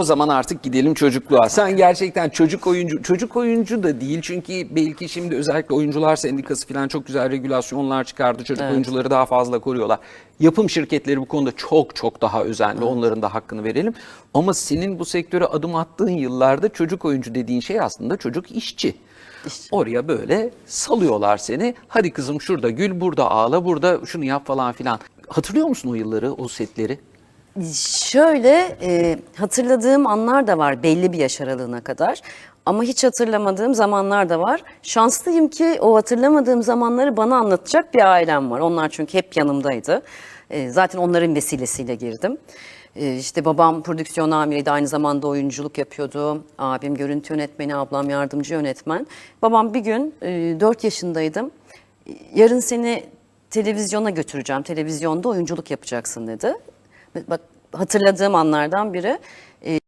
O zaman artık gidelim çocukluğa. Sen gerçekten çocuk oyuncu, çocuk oyuncu da değil çünkü belki şimdi özellikle oyuncular sendikası falan çok güzel regülasyonlar çıkardı. Çocuk oyuncuları daha fazla koruyorlar. Yapım şirketleri bu konuda çok çok daha özenli. Onların da hakkını verelim. Ama senin bu sektöre adım attığın yıllarda çocuk oyuncu dediğin şey aslında çocuk işçi. Oraya böyle salıyorlar seni. Hadi kızım şurada gül, burada ağla, burada şunu yap falan filan. Hatırlıyor musun o yılları, o setleri? Şöyle e, hatırladığım anlar da var belli bir yaş aralığına kadar. Ama hiç hatırlamadığım zamanlar da var. Şanslıyım ki o hatırlamadığım zamanları bana anlatacak bir ailem var. Onlar çünkü hep yanımdaydı. E, zaten onların vesilesiyle girdim. E, işte babam prodüksiyon amiriydi, aynı zamanda oyunculuk yapıyordu. Abim görüntü yönetmeni, ablam yardımcı yönetmen. Babam bir gün e, 4 yaşındaydım. Yarın seni televizyona götüreceğim, televizyonda oyunculuk yapacaksın dedi. Bak hatırladığım anlardan biri. e,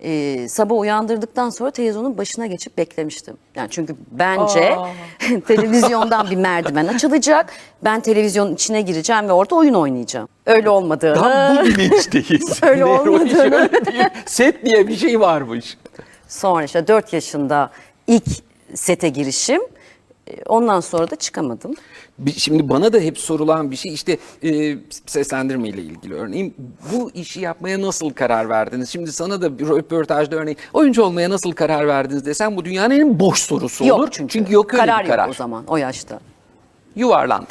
e, sabah uyandırdıktan sonra televizyonun başına geçip beklemiştim. Yani çünkü bence televizyondan bir merdiven açılacak. Ben televizyonun içine gireceğim ve orada oyun oynayacağım. Öyle olmadığını. Tam bu bilinçteyiz. Öyle Ne, o iş olmadığını. öyle değil. Set diye bir şey varmış. Sonra işte 4 yaşında ilk sete girişim. E, Ondan sonra da çıkamadım. Şimdi bana da hep sorulan bir şey işte e, seslendirme ile ilgili örneğin bu işi yapmaya nasıl karar verdiniz? Şimdi sana da bir röportajda örneğin oyuncu olmaya nasıl karar verdiniz desem bu dünyanın en boş sorusu olur. Yok çünkü. yok öyle karar bir karar. yok o zaman o yaşta. Yuvarlandın.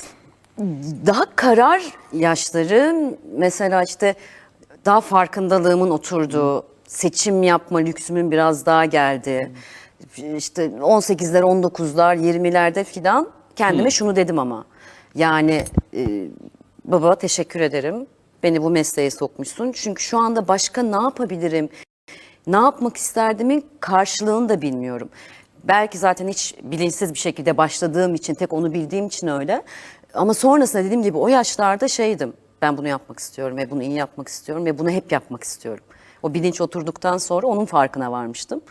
daha karar yaşları mesela işte daha farkındalığımın oturduğu, seçim yapma lüksümün biraz daha geldi. İşte 18'ler, 19'lar, 20'lerde filan kendime şunu dedim ama. Yani e, baba teşekkür ederim. Beni bu mesleğe sokmuşsun. Çünkü şu anda başka ne yapabilirim? ne yapmak isterdimin karşılığını da bilmiyorum. Belki zaten hiç bilinçsiz bir şekilde başladığım için, tek onu bildiğim için öyle. Ama sonrasında dediğim gibi o yaşlarda şeydim. Ben bunu yapmak istiyorum ve bunu iyi yapmak istiyorum ve bunu hep yapmak istiyorum. O bilinç oturduktan sonra onun farkına varmıştım.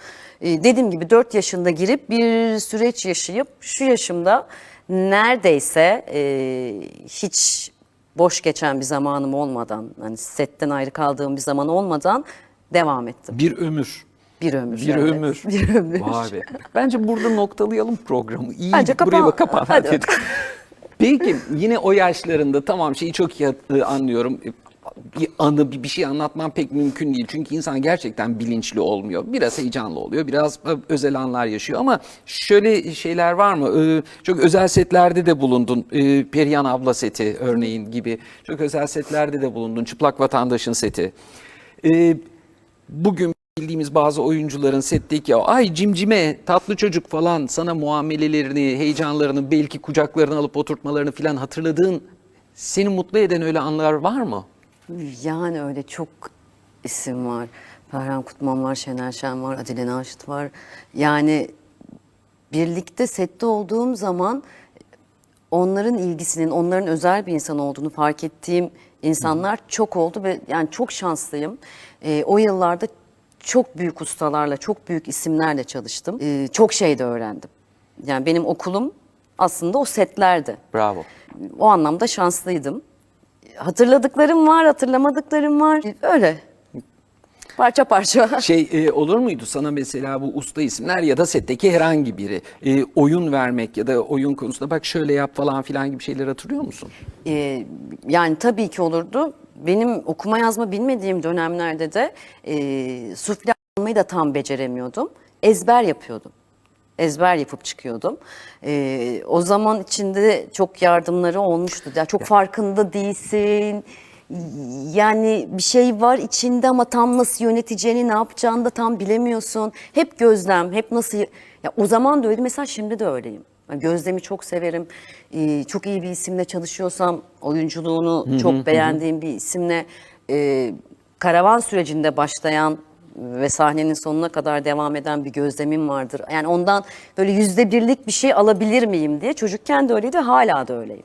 Ee, dediğim gibi 4 yaşında girip bir süreç yaşayıp şu yaşımda neredeyse e, hiç boş geçen bir zamanım olmadan, hani setten ayrı kaldığım bir zaman olmadan devam ettim. Bir ömür. Bir ömür. Bir evet. ömür. Bir ömür. Vay be. Bence burada noktalayalım programı. İyi. Bence buraya kapa- bak kapan. Hadi. Hadi. Peki yine o yaşlarında tamam şeyi çok iyi e, anlıyorum. Bir anı bir şey anlatmam pek mümkün değil. Çünkü insan gerçekten bilinçli olmuyor. Biraz heyecanlı oluyor. Biraz e, özel anlar yaşıyor ama şöyle şeyler var mı? Çok özel setlerde de bulundun. Ee, Perihan abla seti örneğin gibi. Çok özel setlerde de bulundun. Çıplak vatandaşın seti. Ee, bugün bildiğimiz bazı oyuncuların setteki o ay cimcime tatlı çocuk falan sana muamelelerini, heyecanlarını, belki kucaklarını alıp oturtmalarını falan hatırladığın seni mutlu eden öyle anlar var mı? Yani öyle çok isim var. Ferhan Kutman var, Şener Şen var, Adile Naşit var. Yani birlikte sette olduğum zaman onların ilgisinin, onların özel bir insan olduğunu fark ettiğim insanlar çok oldu ve yani çok şanslıyım. Ee, o yıllarda çok büyük ustalarla, çok büyük isimlerle çalıştım. Ee, çok şey de öğrendim. Yani benim okulum aslında o setlerdi. Bravo. O anlamda şanslıydım. Hatırladıklarım var, hatırlamadıklarım var. Öyle. Parça parça. Şey e, olur muydu sana mesela bu usta isimler ya da setteki herhangi biri e, oyun vermek ya da oyun konusunda bak şöyle yap falan filan gibi şeyler hatırlıyor musun? Ee, yani tabii ki olurdu. Benim okuma yazma bilmediğim dönemlerde de e, sufle almayı da tam beceremiyordum. Ezber yapıyordum. Ezber yapıp çıkıyordum. Ee, o zaman içinde çok yardımları olmuştu. Ya çok farkında değilsin. Yani bir şey var içinde ama tam nasıl yöneteceğini, ne yapacağını da tam bilemiyorsun. Hep gözlem, hep nasıl... Ya o zaman da öyle, mesela şimdi de öyleyim. Yani Gözlemi çok severim. Ee, çok iyi bir isimle çalışıyorsam, oyunculuğunu çok beğendiğim bir isimle e, karavan sürecinde başlayan ve sahnenin sonuna kadar devam eden bir gözlemim vardır. Yani ondan böyle yüzde birlik bir şey alabilir miyim diye çocukken de öyleydi, hala da öyleyim.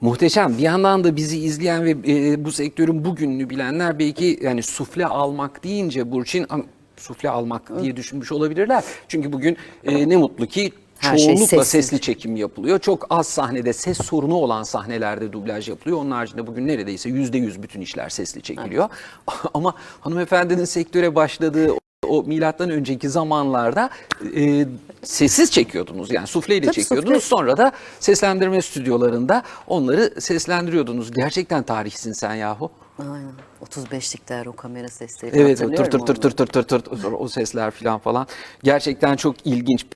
Muhteşem. Bir yandan da bizi izleyen ve e, bu sektörün bugününü bilenler belki yani sufle almak deyince Burçin "Am, sufle almak diye düşünmüş olabilirler. Çünkü bugün e, ne mutlu ki Her şey çoğunlukla sessiz. sesli çekim yapılıyor. Çok az sahnede ses sorunu olan sahnelerde dublaj yapılıyor. Onun haricinde bugün neredeyse yüzde yüz bütün işler sesli çekiliyor. Ama hanımefendinin sektöre başladığı o- milattan önceki zamanlarda e, sessiz çekiyordunuz. Yani sufleyle Tabii, çekiyordunuz. sufle. Sonra da seslendirme stüdyolarında onları seslendiriyordunuz. Gerçekten tarihsin sen yahu. Aynen. 35'likler o kamera sesleri Evet tır tır tır tır tır tır tır o sesler falan falan. Gerçekten çok ilginç.